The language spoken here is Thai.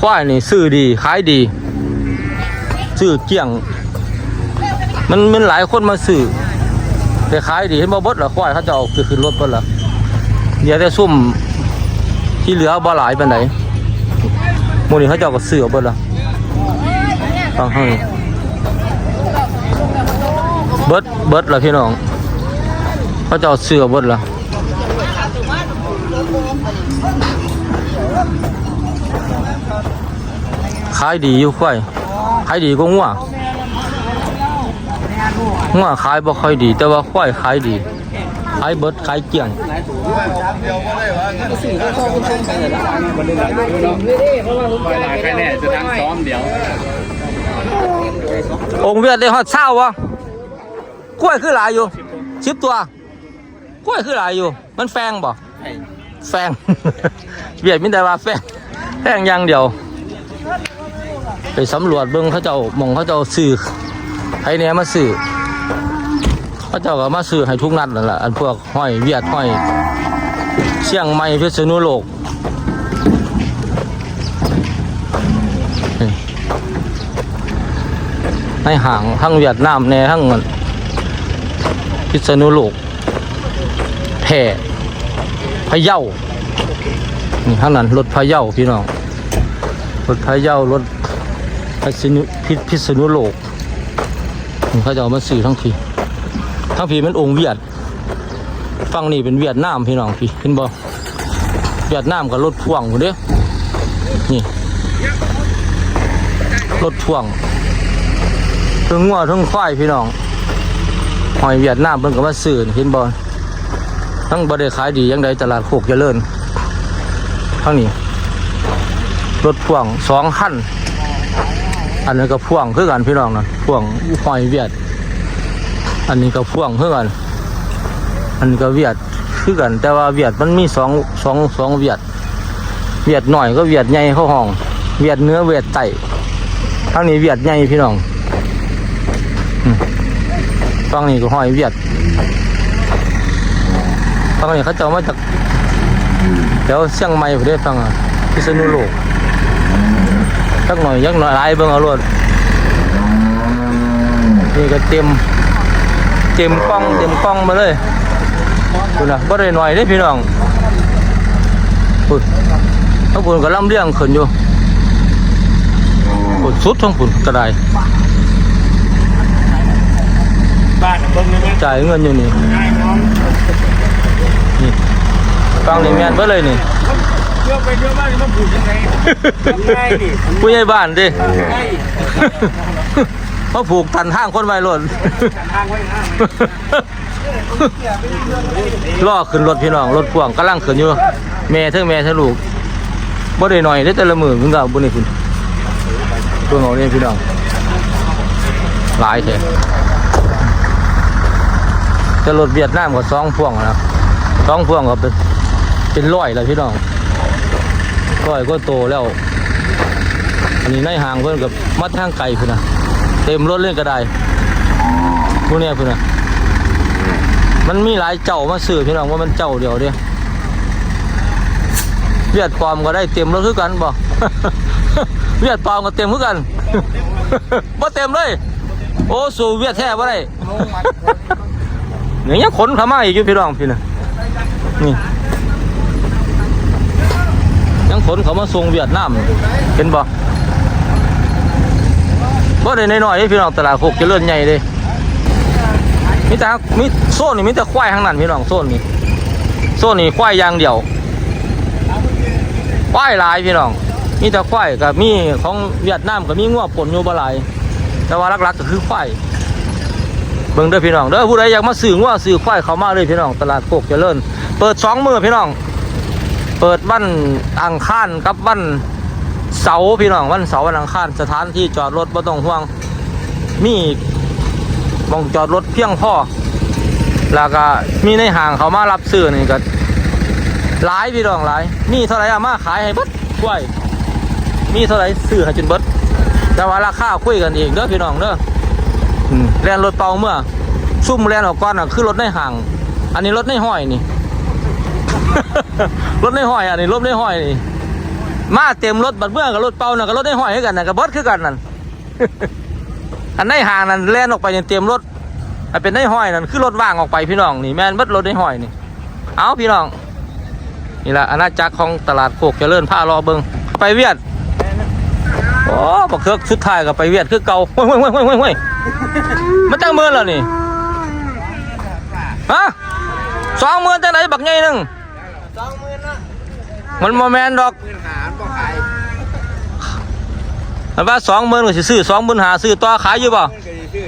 ควายนี่ซื้อดีขายดีซื้อเกลี้ยง มันมันหลายคนมาซื้อแต่ขายดีเห็นบ่บดละควายเขาจะเอาไปขึ้นรถเบดละเดี๋ยวแต่ซุ่มที่เหลือบ่หลายปานใดหมื้นี้เขาเจ้าก็ซื้อเอาบิดละฟังให้เบิดเบิดละพี่น้องเขาเจ้าซื้อเอาบิดละ ขายดีอยู่ควายขายดีกว่างัวงัวขายบ่ค่อยดี แต่ว่าควายขายดีขายเบิดขายเกลี้ยงไปหลายแค่แน่จะทั้งซ้อมเดี๋ยวองค์เวียดได้ฮอดเช้าวะกล้วยคือหลายอยู่ชิบตัว กล้วยคือหลายอยู่ มันแฟงบ่แฟง เวียดมิแต่ว่าแฟงแฟงอย่างเดียว ไปสำรวจเบิ่งเขาเจ้ามองเขาเจ้าซื้อให้แหน่มาซื้อเขาเจ้าก็มาซื้อให้ทุกนัดนั่นแหละอันพวกห้อยเวียดห้อยเชียงใหม่เพชรนุโลกในห่างทั้งเวียดนามแน่ทั้งพิษณุโลกแพร่พะเยานี่ทั้งนั้นรถพะเยาพี่น้องรถพะเยารถ พิษณุพิษพิษณุโลกเขาจะเอามาสื่อทั้งทีทั้งพีเป็นองค์เวียดฝั่งนี้เป็นเวียดนามพี่น้องพี่เห็นบ่เวียดนามกับรถพ่วงคนเด้อนี่รถพ่วงทั้งงัวทั้งควายพี่น้องหอยเวียดนามเพิ่นก็มาซื้อเห็นบ่ทั้งบ่ได้ขายดียังได้ตลาดโคกเจริญทั้งนี้รถพ่วงสองคัน อันนี้ก็พ่วงคือกันพี่น้องนะพ่วงหอยเวียด อันนี้ก็พ่วงคือกัน อันนี้ก็เวียดคือกัน แต่ว่าเวียดมันมีสองสองสองเวียด เวียดหน่อยก็เวียดใหญ่เข้าห้อง เวียดเนื้อเวียดไตทั้งนี้เวียดใหญ่พี่น้องฟังนี่ก็หอยเวียดฟังนี่เขาเจ้ามาจากแถวเชียงใหม่ผมได้ฟังอะพิษณุโลก ยักหน่อยยักหน่อยลายเบิ่งเอารวดนี่ก็เต็มเต็มกล้องเต็มกล้องมาเลยคุณน่ะบ่ได้หน่อยเด้พี่น้องคุณทั้งคุณก็ลำเลียงขึ้นอยู่คุณสุดทั้งคุณก็ได้จ่ายเงินอยู่นี่นี่ฟังนี่แม่นเบิดเลยนี่ เที่ยวไปเที่ยวมานี่มันผูกยังไงยังไงนี่ผู้ใหญ่บ้านดิไงเขาผูกตันห้างคนไว้รถทางไว้ห้างล่อขึ้นรถพี่น้องรถพ่วงกำลังขึ้นอยู่แม่เทั้งแม่เทั้งลูกบ่ได้หน่อยได้แต่ละมือมึงก็บ่นี่คุณตัวเอาเนี่ยพี่น้องหลายแท้แต่รถเวียดนามก็สองพ่วงนะสองพ่วงก็เป็นเป็นร้อยแล้วพี่น้อง ร้อยก็โตแล้ว อันนี้ในห่างเพิ่นกับมัดทางไก่พุ่นนะเต็มรถเล่นก็ได้พวกเนี้ยพุ่นนะมันมีหลายเจ้ามาซื้อพี่น้องว่ามันเจ้าเดียวเดียวเวียดปลอมก็ได้เต็มรถคือกันบ่เวียดปลอมก็เต็มคือกันบ่เต็มเลย โอ้สูเวียดแท้บ่ได้เงี้ยขนขามาอีกอยู่พี่น้องพี่นะนี่ ยังขนเขามาส่งเวียดนามเห็นบ่บ่ได้น้อยๆพี่น้องตลาดโคกเจริญใหญ่เด้มีแต่มีโซนนี่มีแต่ควายทั้งนั้นพี่น้องโซนนี้โซนนี้ควายอย่างเดียวควายหลายพี่น้องมีแต่ควายกับมีของเวียดนามกับมีงัวปนอยู่บ่หลายแต่ว่าหลักๆก็คือควายเบิ่งเด้อพี่น้องเด้อผู้ใดอยากมาซื้องัวซื้อควายเขามาเลยพี่น้องตลาดโคกเจริญเปิดสองมือพี่น้อง เปิดวันอังคารกับวันเสาร์พี่น้องวันเสาร์วันอังคารสถานที่จอดรถบ่ต้องห่วง มีหมองจอดรถเพียงพอแล้วก็มีในห้างเขามารับซื้อนี่ก็หลายพี่น้องหลายมีเท่าไหร่เอามาขายให้เบิดกล้วย มีเท่าไหร่ซื้อให้จนเบิดแต่ว่าราคาคุยกันเองเด้อพี่น้องเด้ออืมแลนรถเปล่าเมื่อซุ่มแลนออกก่อนอะคือรถในห่าง อันนี้รถในห้อยนี่ รถในห้อยอันนี้รถในห้อยนี่มาเต็มรถบัดเมื่อกับรถเป่าน่ะกับรถได้ห้อยให้กันน่ะกับเบิดคือกันนั่นอันในห่างนั่นแล่นออกไปเนี่ยเต็มรถอันเป็นได้ห้อยนั่นคือรถว่างออกไปพี่น้องนี่แม่นเบิดรถได้ห้อยนี่ เอาพี่น้องนี่แหละอาณาจักรของตลาดโคกเจริญผ้ารอเบิงไปเวียดโอ้บักเทือกสุดท้ายก็ไปเวียดคือเก่าห้วยห้ยห้วยห้ยห้วยห้ยมันจังเมือแล้วนี่ฮะสองหมื่นจังไหนบักใหญ่หนึ่ง สองหมื่นละมันโมแมนดอกหมื่นหารบ่ขายมันว่าสองหมื่นก็สิซื้อสองหมื่นหาซื้อต่อขายอยู่บ่ เงินก็สิซื้อ